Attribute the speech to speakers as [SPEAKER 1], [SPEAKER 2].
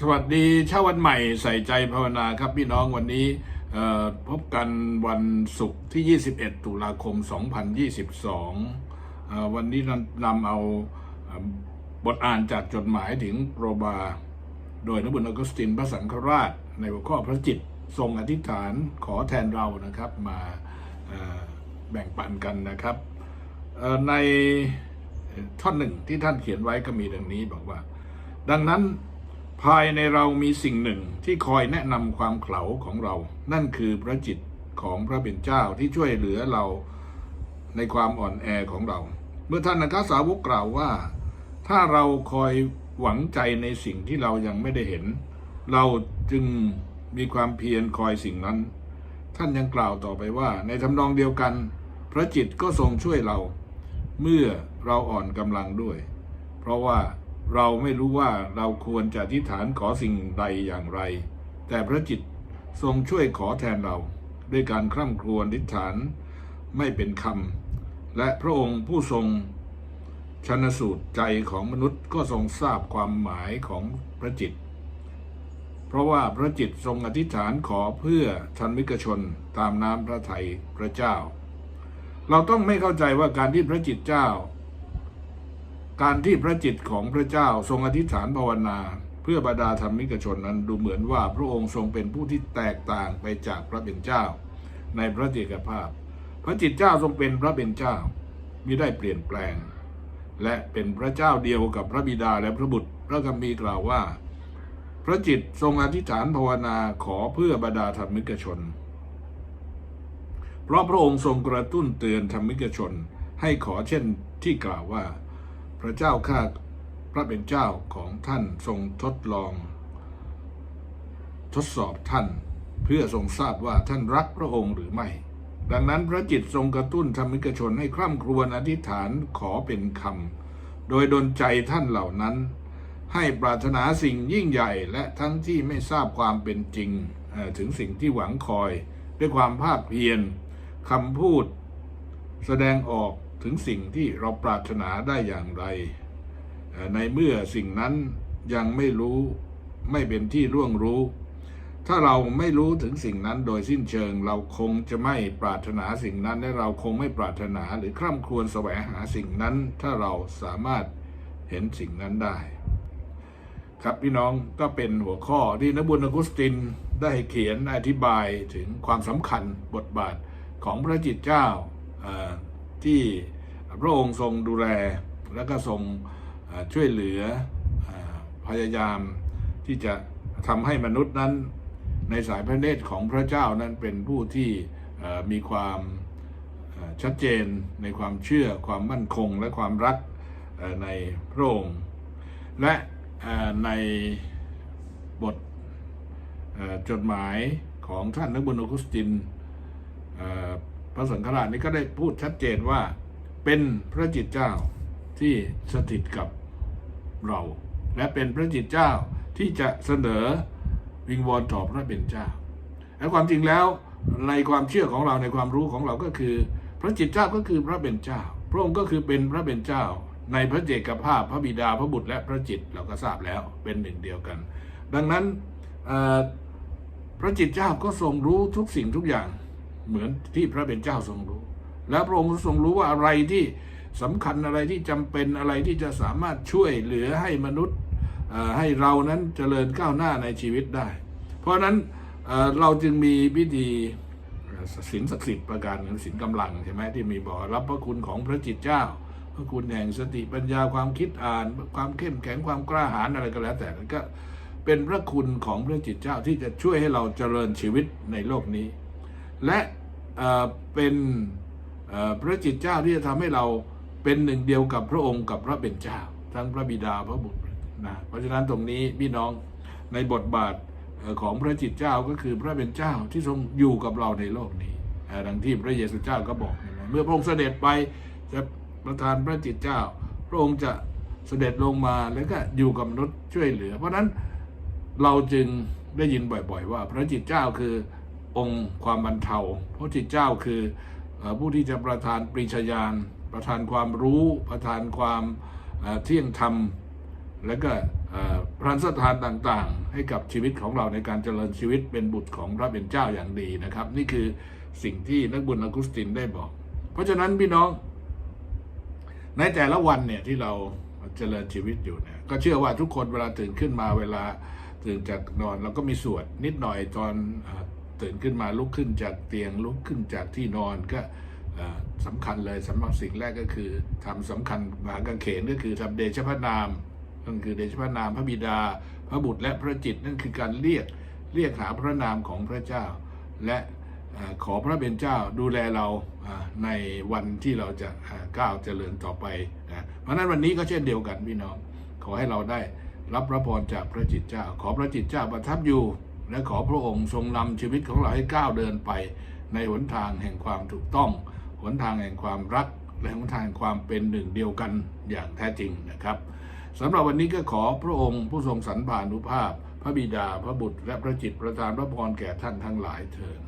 [SPEAKER 1] สวัสดีเช้าวันใหม่ใส่ใจภาวนาครับพี่น้องวันนี้พบกันวันศุกร์ที่ 21 ตุลาคม 2022เอ่อวันนี้นำนำเอาอบทอ่านจากจดหมายถึงโรบา โดยนบุญออกุสตินพระสังฆราช ในหัวข้อพระจิตทรงอธิษฐานขอแทนเรานะครับมาแบ่งปันกันนะครับในท่อนหนึ่งที่ท่านเขียนไว้ก็มีดังนี้บอกว่า ดังนั้น ภายในเรามีสิ่งหนึ่งที่คอยแนะนำความเขลาของเรา นั่นคือพระจิตของพระเป็นเจ้าที่ช่วยเหลือเราในความอ่อนแอของเรา เมื่อท่านนักสาวกกล่าวว่า ถ้าเราคอยหวังใจในสิ่งที่เรายังไม่ได้เห็น เราจึงมีความเพียรคอยสิ่งนั้น ท่านยังกล่าวต่อไปว่า ในทำนองเดียวกัน พระจิตก็ทรงช่วยเรา เมื่อเราอ่อนกำลังด้วย เพราะว่า เราไม่รู้ว่าเราควรจะอธิษฐานขอสิ่งใดอย่างไร แต่พระจิตทรงช่วยขอแทนเรา ด้วยการคร่ำครวญอธิษฐานไม่เป็นคำและพระองค์ผู้ทรงชนสูตรใจของมนุษย์ก็ทรงทราบความหมายของพระจิต เพราะว่าพระจิตทรงอธิษฐานขอเพื่อชันมิกชนตามน้ำพระทัยพระเจ้า เราต้องไม่เข้าใจว่าการที่พระจิตเจ้า การที่พระจิตของพระเจ้าทรงอธิษฐานภาวนา เพื่อบรรดาธรรมิกชนนั้นดูเหมือนว่าพระองค์ทรงเป็นผู้ที่แตกต่างไปจากพระเป็นเจ้า ในพระเจกภาพ พระจิตเจ้าทรงเป็นพระเป็นเจ้ามิได้เปลี่ยนแปลง และเป็นพระเจ้าเดียวกับพระบิดาและพระบุตร พระคัมภีกล่าวว่า พระจิตทรงอธิษฐานภาวนาขอเพื่อบรรดาธรรมิกชน เพราะพระองค์ทรงกระตุ้นเตือนธรรมิกชนให้ขอเช่นที่กล่าวว่า ระเจ้าข้าพระเป็นเจ้าของท่านทรงทดลอง ทดสอบท่าน เพื่อทรงทราบว่าท่านรักพระองค์หรือไม่ ดังนั้นพระจิตทรงกระตุ้นธรรมิกชนให้คร่ำครวญอธิษฐานขอเป็นคำโดยดลใจท่านเหล่านั้น ให้ปรารถนาสิ่งยิ่งใหญ่และทั้งที่ไม่ทราบความเป็นจริง ถึงสิ่งที่หวังคอย ด้วยความภาคเพียรคำพูด แสดงออก ถึงสิ่งที่เราปรารถนาได้อย่างไร ในเมื่อสิ่งนั้นยังไม่รู้ไม่เป็นที่ร่วงรู้ ถ้าเราไม่รู้ถึงสิ่งนั้นโดยสิ้นเชิง เราคงจะไม่ปรารถนาสิ่งนั้นและเราคงไม่ปรารถนาหรือคร่ำครวญแสวงหาสิ่งนั้น ถ้าเราสามารถเห็นสิ่งนั้นได้ ครับพี่น้องก็เป็นหัวข้อที่นบุญอกุสตินได้เขียนอธิบายถึงความสำคัญบทบาทของพระจิตเจ้า ที่พระองค์ทรงดูแลและก็ทรงช่วยเหลืออพยายามที่จะทำให้มนุษย์นั้นในสายพระเนตรของพระเจ้านั้นเป็นผู้ที่มีความชัดเจนในความเชื่อความมั่นคงและความรักในพระองค์ และในบทจดหมายของท่านนักบุญออกุสติน พระสังฆราชนี้ก็ได้พูดชัดเจนว่าเป็นพระจิตเจ้าที่สถิตกับเรา และเป็นพระจิตเจ้าที่จะเสนอวิงวอนต่อพระเป็นเจ้า และความจริงแล้วในความเชื่อของเราในความรู้ของเราก็คือ พระจิตเจ้าก็คือพระเป็นเจ้า พระองค์ก็คือเป็นพระเป็นเจ้า ในพระเจกภาพพระบิดาพระบุตรและพระจิตเราก็ทราบแล้วเป็นหนึ่งเดียวกัน ดังนั้นพระจิตเจ้าก็ทรงรู้ทุกสิ่งทุกอย่าง เหมือนที่พระเป็นเจ้าทรงรู้ แล้วพระองค์ทรงรู้ว่าอะไรที่สำคัญอะไรที่จำเป็นอะไรที่จะสามารถช่วยเหลือให้มนุษย์ให้เรานั้นเจริญก้าวหน้าในชีวิตได้ เพราะฉะนั้นเอ่อเราจึงมีพิธีศีลศักดิ์สิทธิ์ประการหนึ่งศีลกำลังใช่ไหมที่มีบอกรับพระคุณของพระจิตเจ้า พระคุณแห่งสติปัญญาความคิดอ่าน ความเข้มแข็งความกล้าหาญอะไรก็แล้วแต่นั้นก็เป็นพระคุณของพระจิตเจ้าที่จะช่วยให้เราเจริญชีวิตในโลกนี้ และเป็นพระจิตเจ้าที่จะทำให้เราเป็นหนึ่งเดียวกับพระองค์กับพระเป็นเจ้า ทั้งพระบิดาพระบุตรนะเพราะฉะนั้นตรงนี้พี่น้องในบทบาทของพระจิตเจ้าก็คือพระเป็นเจ้าที่ทรงอยู่กับเราในโลกนี้ดังที่พระเยซูเจ้าก็บอก เมื่อพระองค์เสด็จไปจะประทานพระจิตเจ้า พระองค์จะเสด็จลงมาแล้วก็อยู่กับมนุษย์ช่วยเหลือ เพราะฉะนั้นเราจึงได้ยินบ่อย ๆ ว่าพระจิตเจ้าคือ องค์ความบรรเทาพระจิตเจ้าคือผู้ที่จะประทานปริชญาณประทานความรู้ประทานความเที่ยงธรรม และก็พระราชทานต่างๆ ให้กับชีวิตของเราในการเจริญชีวิตเป็นบุตรของพระเป็นเจ้าอย่างดีนะครับ นี่คือสิ่งที่นักบุญอกุสตินได้บอก เพราะฉะนั้นพี่น้องในแต่ละวันเนี่ยที่เราเจริญชีวิตอยู่เนี่ยก็เชื่อว่าทุกคนเวลาตื่นขึ้นมาเวลาตื่นจากนอนเราก็มีสวดนิดหน่อยตอน ตื่นขึ้นมาลุกขึ้นจากเตียงลุกขึ้นจากที่นอนก็สำคัญเลยสำหรับสิ่งแรกก็คือทำสำคัญมหากางเขนก็คือทำเดชพระนามนั่นคือเดชพระนามพระบิดา พระบุตรและพระจิตนั่นคือการเรียกเรียกหาพระนามของพระเจ้า และขอพระเป็นเจ้าดูแลเราในวันที่เราจะก้าวเจริญต่อไปนะเพราะนั้นวันนี้ก็เช่นเดียวกันพี่น้อง ขอให้เราได้รับพระพรจากพระจิตเจ้า ขอพระจิตเจ้าประทับอยู่ และขอพระองค์ทรงนำชีวิตของเราให้ก้าวเดินไป ในหนทางแห่งความถูกต้อง หนทางแห่งความรัก และหนทางแห่งความเป็นหนึ่งเดียวกันอย่างแท้จริงนะครับสำหรับวันนี้ก็ขอพระองค์ผู้ทรงสรรพานุภาพ พระบิดาพระบุตรและพระจิตประทานพระพรแก่ท่านทั้งหลายเถิด